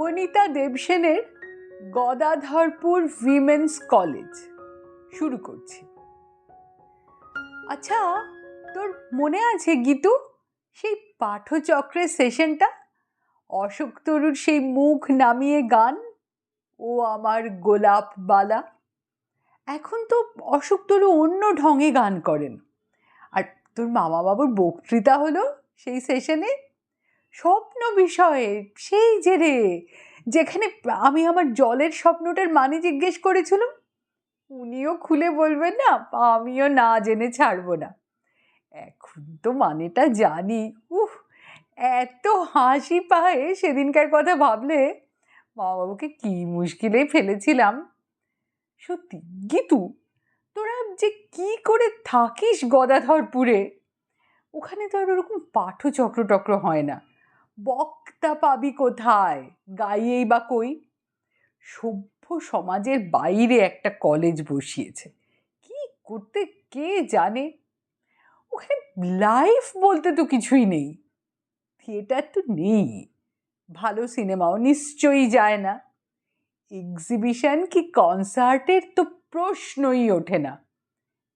নবনীতা দেবসেনের Gadadharpur women's college শুরু করছি। আচ্ছা তোর মনে আছে গীতু? সেই পাঠচক্রের সেশনটা? অশোক তরুর সেই মুখ নামিয়ে গান? ও আমার গোলাপ বালা। এখন তো অশোক তরু অন্য ঢঙে গান করেন। আর তোর মামা বাবুর বক্তৃতা হলো সেই সেশনে? স্বপ্ন বিষয়ে, সেই যে রে, যেখানে আমি আমার জলের স্বপ্নটার মানে জিজ্ঞেস করেছিলাম, উনিও খুলে বলবেন না, আমিও না জেনে ছাড়বো না। এখন তো মানেটা জানি, উহ, এত হাসি পায় সেদিনকার কথা ভাবলে মা বাবুকে কী মুশকিলে ফেলেছিলাম। সত্যি, গীতু, তোরা যে কি করে থাকিস গদাধরপুরে, ওখানে তো আর ওরকম পাঠচক্র টক্র হয় না। বক্তা পাবি কোথায়? গাইয়েই বা কই? সভ্য সমাজের বাইরে একটা কলেজ বসিয়েছে। কি করতে কে জানে? ওখানে লাইফ বলতে তো কিছুই নেই। থিয়েটার তো নেই। ভালো সিনেমাও নিশ্চয়ই যায় না। এক্সিবিশন কি কনসার্টের তো প্রশ্নই ওঠে না।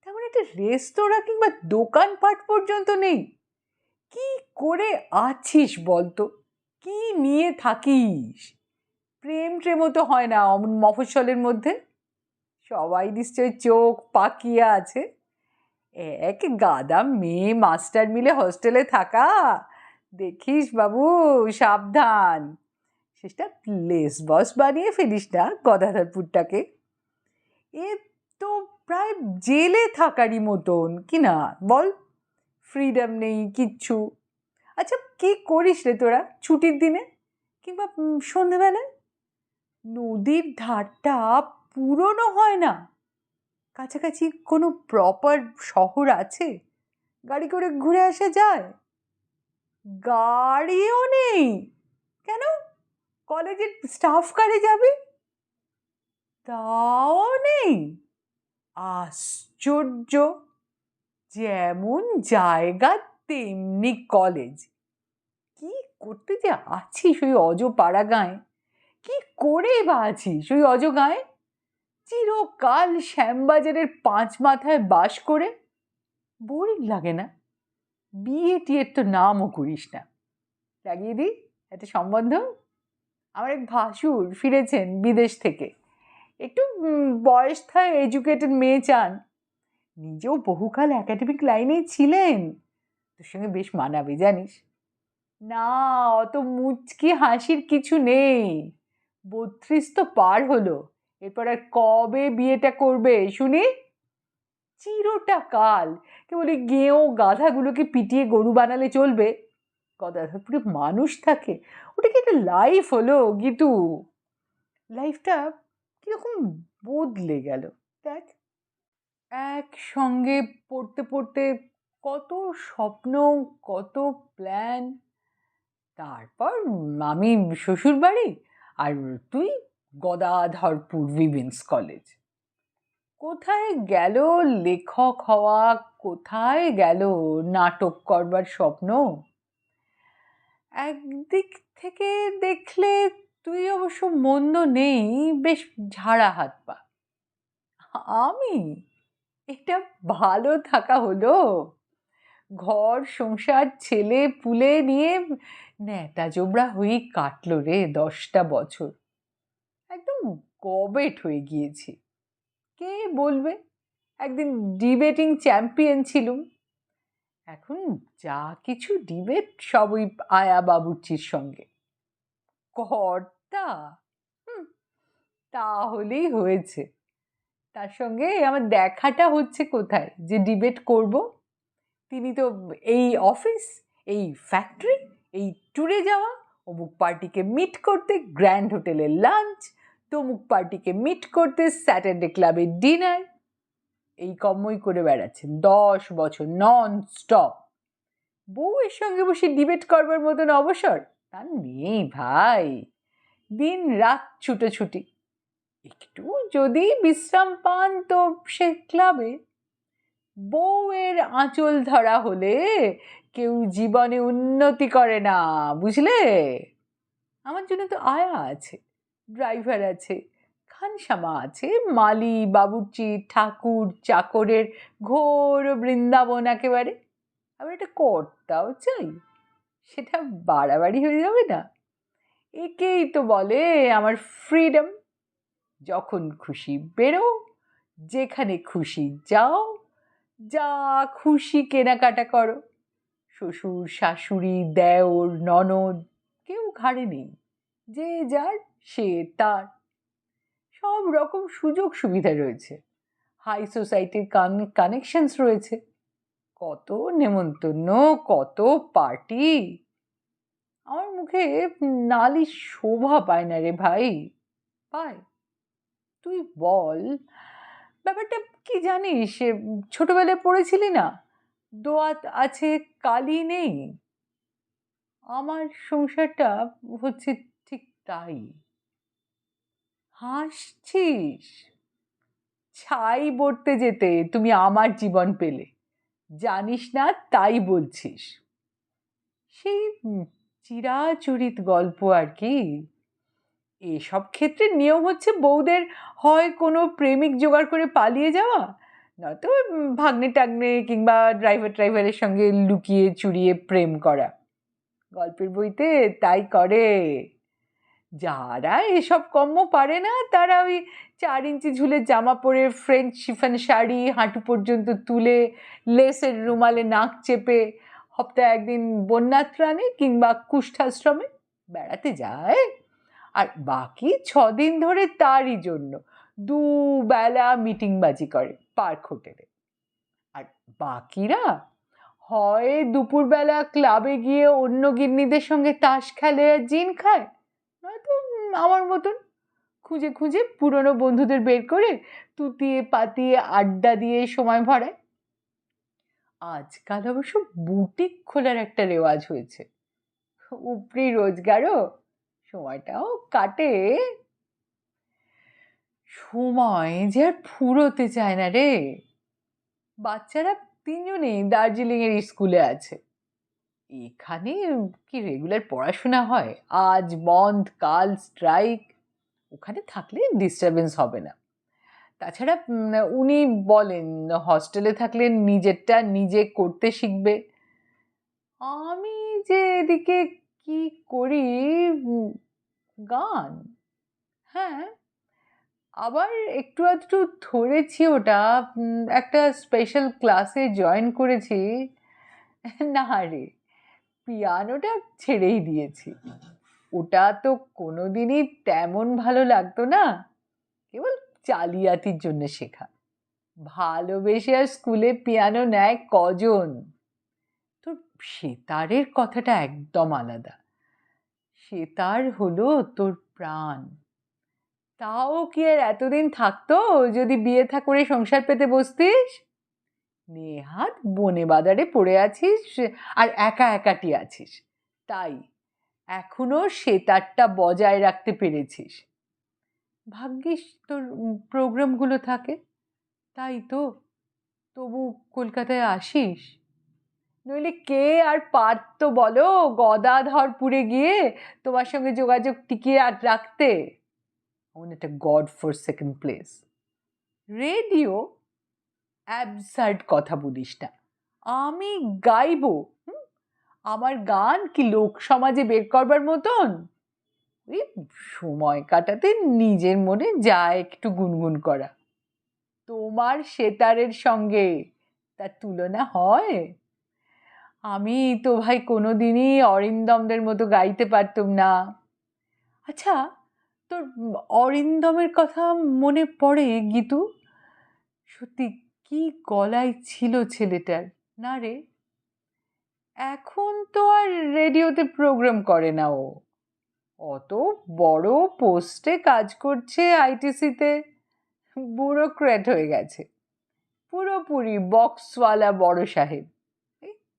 তেমন একটা রেস্তোরাঁ কিংবা দোকানপাট পর্যন্ত নেই। কি করে আছিস বলতো? কি নিয়ে থাকিস? প্রেম ট্রেমও তো হয় না অমন মফস্বলের মধ্যে। সবাই নিশ্চয় চোখ পাকিয়ে আছে। এক গাদা মেয়ে মাস্টার মিলে হোস্টেলে থাকা। দেখিস বাবু, সাবধান। শেষটা লেস বস বানিয়ে ফেলিস না গদাধরপুরটাকে। এ তো প্রায় জেলে থাকারই মতন, কি না বল? ফ্রিডম নেই, কিচ্ছু। আচ্ছা কি করিস রে তোরা ছুটির দিনে? কিংবা সন্ধেবেলায়? নদীর ধারটা পুরনো হয় না। কাছাকাছি কোনো প্রপার শহর আছে? গাড়ি করে ঘুরে আসা যায়? গাড়িও নেই। কেন? কলেজের স্টাফ কারে যাবে? তাও নেই। আশ্চর্য! যেমন জায়গা, তেমনি কলেজ কি করতে যে আছিস ওই অজ পাড়া গায়ে কি করে বা আছিস ওই অজ গায়ে? চিরকাল শ্যামবাজারের পাঁচ মাথায় বাস করে? বোরিং লাগে না। বিয়ে টিয়ের তো নামও করিস না। লাগিয়ে দিই একটা সম্বন্ধ? আমার এক ভাসুর ফিরেছেন বিদেশ থেকে। একটু বয়স থায় এডুকেটেড মেয়ে চান। নিজেও বহুকাল একাডেমিক লাইনেই ছিলেন। তোর সঙ্গে বেশ মানাবে, জানিস। না, অত মুচকি হাসির কিছু নেই। বত্রিশ তো পার হলো। এরপর আর কবে বিয়েটা করবে, শুনি? চিরটা কাল। কেবল এই গেঁয়ো গাধাগুলোকে পিটিয়ে গরু বানালে চলবে। গদাধরপুরে মানুষ থাকে। ওটা কি একটা লাইফ হলো, গীতু? লাইফটা কীরকম বদলে গেল। দেখ একসঙ্গে পড়তে পড়তে কত স্বপ্ন, কত প্ল্যান তারপর আমি শ্বশুর বাড়ি আর তুই গদাধরপুর উইমেন্স কলেজ কোথায় গেল লেখক হওয়া? কোথায় গেল নাটক করবার স্বপ্ন? একদিক থেকে দেখলে তুই অবশ্য মন্দ নেই, বেশ ঝাড়া হাত পা। আমি এটা ভালো থাকা হলো। ঘর, সংসার, ছেলে, পুলে নিয়ে ন্যাতা জোবড়া হয়েই কাটলো রে দশটা বছর। একদম গবেট হয়ে গিয়েছি। কে বলবে? একদিন ডিবেটিং চ্যাম্পিয়ন ছিলুম। এখন যা কিছু ডিবেট সব ওই আয়া বাবুর্চির সঙ্গে। কর্তা? তাহলেই হয়েছে। তার সঙ্গে আমার দেখাটা হচ্ছে কোথায়? যে ডিবেট করব। তিনি তো এই অফিস এই ফ্যাক্টরি এই ট্যুরে যাওয়া, অমুক পার্টিকে মিট করতে গ্র্যান্ড হোটেলে লাঞ্চ তমুক পার্টিকে মিট করতে স্যাটারডে ক্লাবে ডিনার এই কর্মই করে বেড়াচ্ছেন। দশ বছর নন স্টপ বউয়ের সঙ্গে বসে ডিবেট করবার মতন অবসর? তার নেই ভাই। দিন রাত ছুটোছুটি। একটু যদি বিশ্রাম পান তো সে ক্লাবে। বউয়ের আঁচল ধরা হলে কেউ জীবনে উন্নতি করে না, বুঝলে? আমার জন্য তো আয়া আছে, ড্রাইভার আছে, খানসামা আছে, মালি, বাবুর্চি, ঠাকুর, চাকরের ঘোর বৃন্দাবন একেবারে। আবার একটা কর্তাও চাই, সেটা বাড়াবাড়ি হয়ে যাবে না। একেই তো বলে আমার ফ্রিডম যখন খুশি বেরো, যেখানে খুশি যাও, যা খুশি কেনাকাটা করো। শ্বশুর, শাশুড়ি, দেওর, ননদ, কেউ ঘাড়ে নেই, যে যার, সে তার। সব রকম সুযোগ সুবিধা রয়েছে। হাই সোসাইটির কান, কানেকশনস রয়েছে। কত নেমন্তন্ন, কত পার্টি। আমার মুখে নালি শোভা পায় না রে ভাই। পায়। তুই বল। ব্যাপারটা কি জানিস? ছোটবেলায় পড়েছিলি না? দোয়াত আছে কালি নেই। আমার সংসারটা হচ্ছে ঠিক তাই। হাসছিস? ছাই বলতে যেতে তুমি আমার জীবন পেলে। জানিস না, তাই বলছিস। সেই চিরাচরিত গল্প আর কি। এসব ক্ষেত্রে নিয়ম হচ্ছে বউদের হয় কোনো প্রেমিক জোগাড় করে পালিয়ে যাওয়া, নয়তো ভাগ্নে টাগ্নে কিংবা ড্রাইভার ড্রাইভারের সঙ্গে লুকিয়ে চুরিয়ে প্রেম করা। গল্পের বইতে তাই করে। যারা এসব কম্ম পারে না, তারা ওই চার ইঞ্চি ঝুলে জামা পরে ফ্রেঞ্চ শিফান শাড়ি, হাঁটু পর্যন্ত তুলে লেসের রুমালে নাক চেপে সপ্তাহে একদিন বন্যাত্রাণে কিংবা কুষ্ঠাশ্রমে বেড়াতে যায়। আর বাকি ছদিন ধরে তারই জন্য দুবেলা মিটিংবাজি করে পার্ক হোটেলে। আর বাকিরা হয় দুপুরবেলা ক্লাবে গিয়ে অন্য গিন্নিদের সঙ্গে তাস খেলে আর জিন খায়। নয়তো আমার মতন খুঁজে খুঁজে পুরনো বন্ধুদের বের করে তুতিয়ে পাতিয়ে আড্ডা দিয়ে সময় ভরায়। আজকাল অবশ্য বুটিক খোলার একটা রেওয়াজ হয়েছে। উপরি রোজগারও সময়টাও কাটে। সময় যে আর ফুরোতে চায় না রে। বাচ্চারা তিনজনেই দার্জিলিংয়ের স্কুলে আছে। এখানে কি রেগুলার পড়াশোনা হয়? আজ বন্ধ কাল স্ট্রাইক ওখানে থাকলে ডিস্টারবেন্স হবে না। তাছাড়া উনি বলেন হস্টেলে থাকলে নিজেরটা নিজে করতে শিখবে। আমি যে এদিকে কি করি গান? হ্যাঁ। আবার একটু আধটু ধরেছি ওটা। একটা স্পেশাল ক্লাসে জয়েন করেছি। না রে পিয়ানোটা ছেড়েই দিয়েছি। ওটা তো কোনোদিনই তেমন ভালো লাগতো না। কেবল জালিয়াতির জন্য শেখা। ভালোবেসে আর স্কুলে পিয়ানো নেয় কজন? তোর সেতারের কথাটা একদম আলাদা। সেতার হলো তোর প্রাণ। তাও কি আর এতদিন থাকতো যদি বিয়ে থা করে সংসার পেতে বসতিস? নেহাত বনে বাজারে পড়ে আছিস আর একা একাটি আছিস। তাই এখনও সেতারটা বজায় রাখতে পেরেছিস। ভাগ্যিস তোর প্রোগ্রামগুলো থাকে। তাই তো, তবু কলকাতায় আসিস? নইলে কে আর পারত বলো? গদাধরপুরে গিয়ে তোমার সঙ্গে যোগাযোগ টিকিয়ে আর রাখতে? এমন একটা God for second place radio absurd কথা বলিস না। আমি গাইব আমার গান কি লোক সমাজে বের করবার মতন? ওই সময় কাটাতে নিজের মনে যা একটু গুনগুন করা। তোমার সেতারের সঙ্গে তার তুলনা হয়? আমি তো ভাই কোনো দিনই অরিন্দমদের মতো গাইতে পারতাম না। আচ্ছা তোর অরিন্দমের কথা মনে পড়ে গীতু? সত্যি কি গলায় ছিল ছেলেটার? না রে। এখন তো আর রেডিওতে প্রোগ্রাম করে না ও। অত বড় পোস্টে কাজ করছে আইটিসিতে। ব্যুরোক্র্যাট হয়ে গেছে। পুরোপুরি বক্সওয়ালা বড় সাহেব।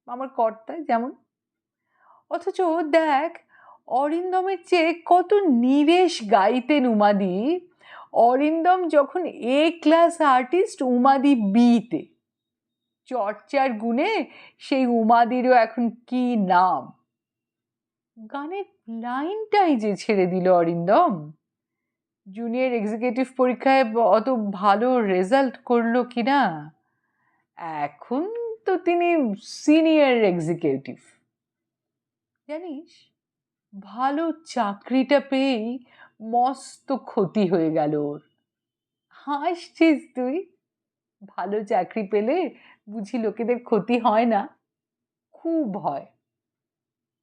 আমার কর্তা যেমন। অথচ দেখ, অরিন্দমের চেয়ে কত নিরেশ গাইতেন উমাদি। অরিন্দম যখন এ ক্লাস আর্টিস্ট উমাদি বিতে চর্চার গুণে সেই উমাদিরও এখন কি নাম? গানের লাইনটাই যে ছেড়ে দিল অরিন্দম। জুনিয়র এক্সিকিউটিভ পরীক্ষায় অত ভালো রেজাল্ট করল কি না এখন তো তিনি সিনিয়র এক্সিকিউটিভ জানিস, ভালো চাকরিটা পেয়েই মস্ত ক্ষতি হয়ে গেল ওর। হাসছিস তুই? ভালো চাকরি পেলে বুঝি লোকেদের ক্ষতি হয় না? খুব হয়।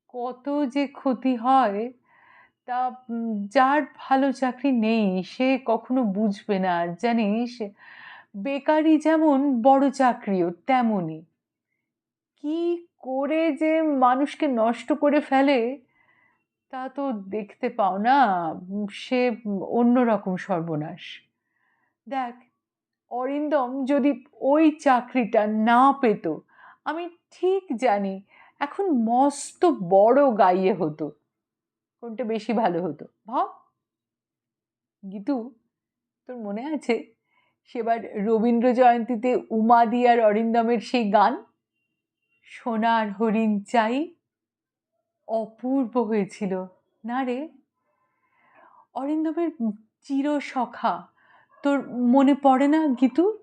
কত যে ক্ষতি হয়, তা যার ভালো চাকরি নেই, সে কখনো বুঝবে না। জানিস, বেকারি যেমন বড় চাকরিও তেমনই। কি করে যে মানুষকে নষ্ট করে ফেলে, তা তো দেখতে পাও না। সে অন্যরকম সর্বনাশ। দেখ, অরিন্দম যদি ওই চাকরিটা না পেত, আমি ঠিক জানি এখন মস্ত বড় গাইয়ে হতো। কোনটা বেশি ভালো হতো ভাব গীতু, তোর মনে আছে? সেবার রবীন্দ্র জয়ন্তীতে উমাদি আর অরিন্দমের সেই গান? সোনার হরিণ চাই। অপূর্ব হয়েছিল। না রে? অরিন্দমের চির সখা তোর মনে পড়ে না গীতু?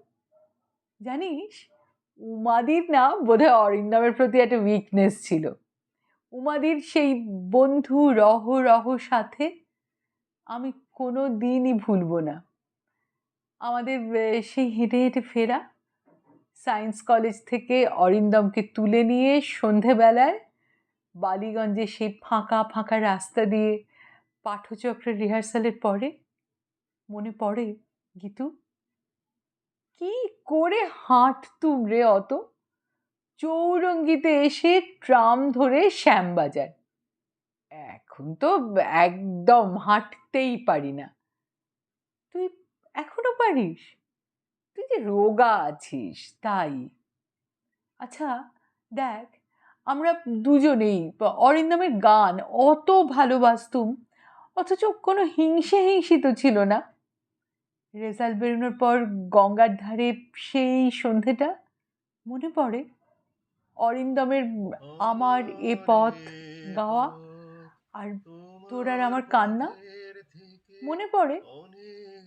জানিস, উমাদির না বোধহয় অরিন্দমের প্রতি একটা উইকনেস ছিল। উমাদির সেই বন্ধু রহ রহ সাথে আমি কোনো দিনই ভুলবো না। আমাদের সেই হেঁটে হেঁটে ফেরা সায়েন্স কলেজ থেকে অরিন্দমকে তুলে নিয়ে সন্ধেবেলায় বালিগঞ্জে সেই ফাঁকা ফাঁকা রাস্তা দিয়ে পাঠচক্রের রিহার্সালের পরে, মনে পড়ে, গীতু, কি করে হাঁটতুম রে অত? চৌরঙ্গিতে এসে ট্রাম ধরে শ্যামবাজার। এখন তো একদম হাঁটতেই পারি না। তুই এখনও পারিস? যে রোগা আছিস, তাই? আচ্ছা দেখ, আমরা দুজনেই অরিন্দমের গান অত ভালোবাসতুম, অথচ কোনো হিংসে হিংসি তো ছিল না। রেজাল্ট বেরোনোর পর গঙ্গার ধারে সেই সন্ধেটা মনে পড়ে? অরিন্দমের আমার এ পথ গাওয়া আর তোর আর আমার কান্না মনে পড়ে?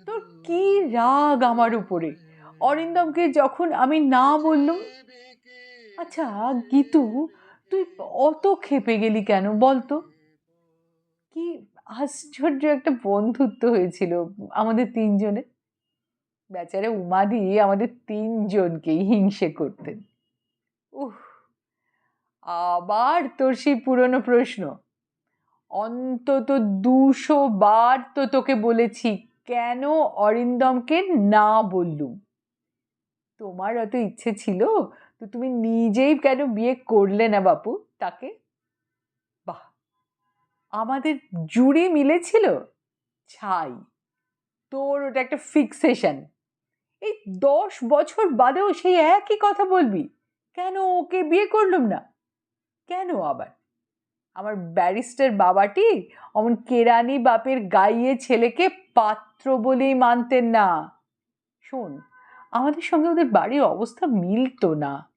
তোর কি রাগ আমার উপরে? অরিন্দমকে যখন আমি না বললুম আচ্ছা গীতু, তুই অত খেপে গেলি কেন বলতো? কি আশ্চর্য একটা বন্ধুত্ব হয়েছিল আমাদের তিনজনের বেচারা উমাদি আমাদের তিনজনকেই হিংসে করতেন। উহ, আবার তোর সেই পুরনো প্রশ্ন। অন্তত দুশো বার তো তোকে বলেছি, কেন অরিন্দমকে না বললুম? তোমার অত ইচ্ছে ছিল? তো তুমি নিজেই কেন বিয়ে করলে না বাপু তাকে? বাহ! আমাদের জুড়ে মিলেছিল ছাই! তোর ওটা একটা ফিক্সেশন এই দশ বছর বাদেও সেই একই কথা বলবি? কেন ওকে বিয়ে করলুম না? কেন আবার? আমার ব্যারিস্টার বাবাটি অমন কেরানি বাপের গাইয়ে ছেলেকে পাত্র বলেই মানতেন না। শোন আমাদের সঙ্গে ওদের বাড়ির অবস্থা মিলতো না।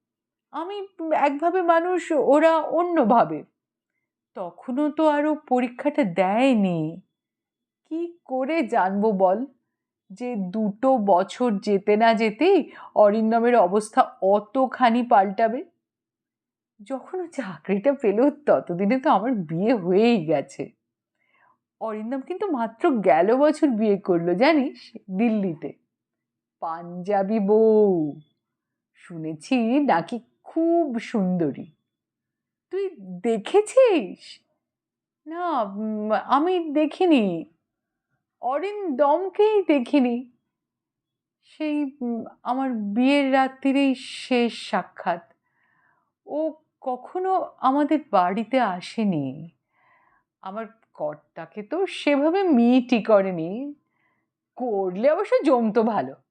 আমি একভাবে মানুষ, ওরা অন্যভাবে। তখনও তো আরও পরীক্ষাটা দেয়নি। কি করে জানব বল? যে দুটো বছর যেতে না যেতেই অরিন্দমের অবস্থা অতখানি পাল্টাবে। যখন চাকরিটা পেল, ততদিনে তো আমার বিয়ে হয়েই গেছে। অরিন্দম কিন্তু মাত্র গেল বছর বিয়ে করল, জানিস? দিল্লিতে। পাঞ্জাবি বউ। শুনেছি নাকি খুব সুন্দরী। তুই দেখেছিস? না আমি দেখিনি। অরিন্দমকেই দেখিনি। সেই আমার বিয়ের রাত্রিরেই শেষ সাক্ষাৎ। ও কখনো আমাদের বাড়িতে আসেনি। আমার কর্তাকে তো সেভাবে মিটই করেনি। করলে অবশ্য জমতো ভালো।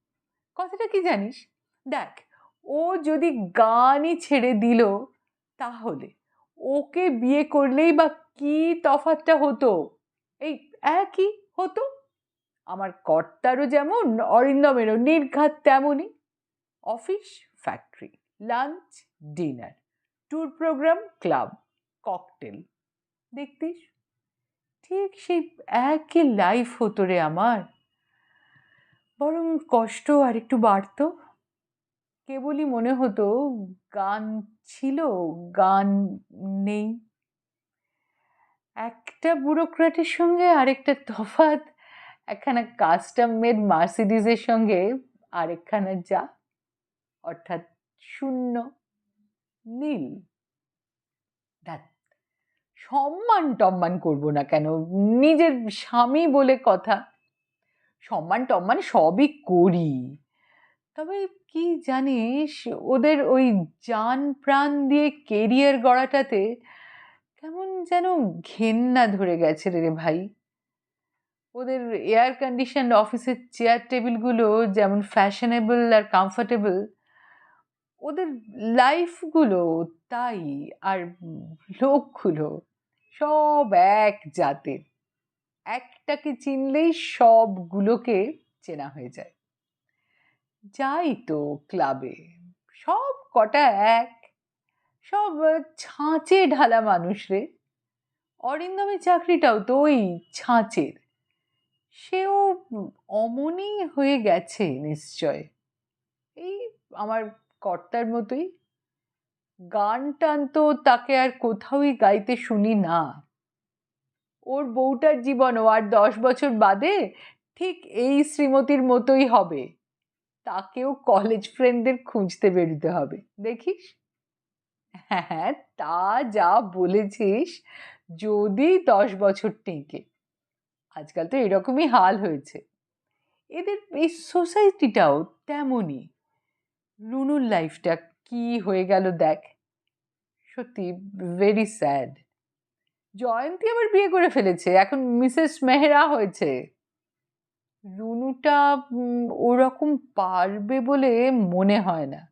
কথাটা কি জানিস? দেখ, ও যদি গানই ছেড়ে দিল, তাহলে ওকে বিয়ে করলেই বা কি তফাৎটা হতো? এই একই হতো? আমার কর্তারও যেমন, অরিন্দমেরও নির্ঘাত তেমনই। Office, factory, lunch, dinner, tour programme, club, cocktail. দেখতিস? ঠিক সেই একই লাইফ হতো রে আমার। বরং কষ্ট আর একটু বাড়তো। কেবলই মনে হতো গান ছিল, গান নেই। একটা ব্যুরোক্র্যাটের সঙ্গে আরেকটা তফাৎ, একখানা কাস্টম মেড মার্সিডিজের সঙ্গে আরেকখানা যা, অর্থাৎ শূন্য, নীল। সম্মান টম্মান করব না কেন? নিজের স্বামী বলে কথা। সম্মান টম্মান সবই করি। তবে কি জানিস, ওদের ওই জান প্রাণ দিয়ে কেরিয়ার গড়াটাতে কেমন যেন ঘেন্না ধরে গেছে রে ভাই। ওদের এয়ার কন্ডিশন অফিসের চেয়ার টেবিলগুলো যেমন ফ্যাশনেবল আর কমফোর্টেবল ওদের লাইফগুলো তাই আর লোকগুলো সব এক জাতের। একটাকে চিনলেই সবগুলোকে চেনা হয়ে যায়। যাই তো ক্লাবে, সব কটা এক, সব ছাঁচে ঢালা মানুষ রে। অরিন্দমের চাকরিটাও তো ওই ছাঁচের। সেও অমনই হয়ে গেছে নিশ্চয়। এই আমার কর্তার মতোই। গান টান তো তাকে আর কোথাওই গাইতে শুনি না। ওর বউটার জীবনও আর দশ বছর বাদে ঠিক এই শ্রীমতীর মতোই হবে। তাকেও কলেজ ফ্রেন্ডদের খুঁজতে বেরোতে হবে, দেখিস? হ্যাঁ তা যা বলেছিস, যদি দশ বছর টেকে। আজকাল তো এরকমই হাল হয়েছে। এদের এই সোসাইটিটাও তেমনই। রুনুর লাইফটা কি হয়ে গেল দেখ। সত্যি ভেরি স্যাড জয়ন্তী আবার বিয়ে করে ফেলেছে। এখন মিসেস মেহরা হয়েছে। রুনুটা ওরকম পারবে বলে মনে হয় না।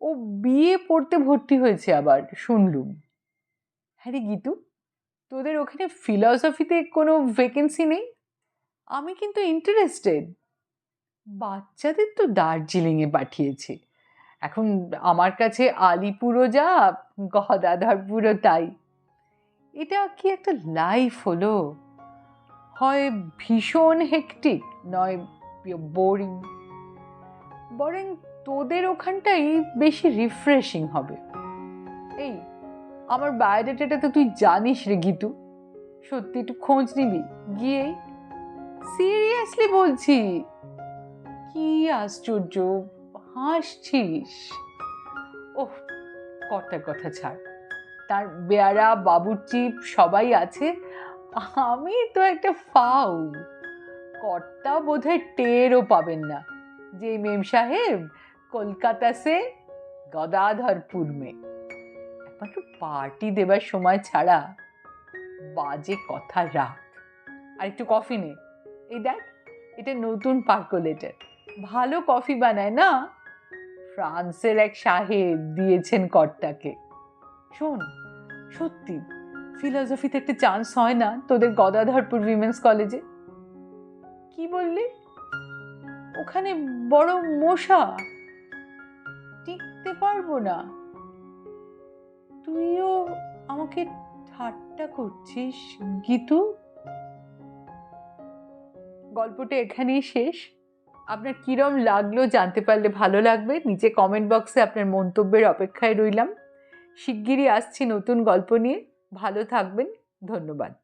ও বিয়ে পড়তে ভর্তি হয়েছে আবার, শুনলুম। হ্যাঁ রে গীতু, তোদের ওখানে ফিলসফিতে কোনো ভ্যাকেন্সি নেই? আমি কিন্তু ইন্টারেস্টেড বাচ্চাদের তো দার্জিলিংয়ে পাঠিয়েছে। এখন আমার কাছে আলিপুরও যা, গদাধরপুরও তাই। এটা কি একটা লাইফ হলো? হয় ভীষণ হেকটিক নয় বোরিং বরং তোদের ওখানটাই বেশি রিফ্রেশিং হবে। এই, আমার বায়োডাটাটা তো তুই জানিস রে গীতু। সত্যি একটু খোঁজ নিবি। গিয়েই সিরিয়াসলি বলছি, কি আশ্চর্য, হাসছিস? ওহ কর্তার কথা ছাড়। তার বেয়ারা, বাবুর্চি সবাই আছে। আমি তো একটা ফাউ। কর্তা বোধহয় টেরও পাবেন না। যে মেম সাহেব কলকাতা সে গদাধরপুর মে। একমাত্র পার্টি দেবার সময় ছাড়া বাজে কথা রাখ আর একটু কফি নে। এই দেখ, এটা নতুন পার্কোলেটার। ভালো কফি বানায় না? ফ্রান্সের এক সাহেব দিয়েছেন কর্তাকে। শোন, সত্যি ফিলসফিতে একটা চান্স হয় না তোদের গদাধরপুর উইমেন্স কলেজে কি বললি? ওখানে বড় মশা। টিকতে পারব না। তুইও আমাকে ঠাট্টা করছিস, গীতু? গল্পটা এখানেই শেষ। আপনার কিরম লাগল জানতে পারলে ভালো লাগবে। নিচে কমেন্ট বক্সে আপনার মন্তব্যের অপেক্ষায় রইলাম। শিগগিরই আসছি নতুন গল্প নিয়ে। ভালো থাকবেন। ধন্যবাদ।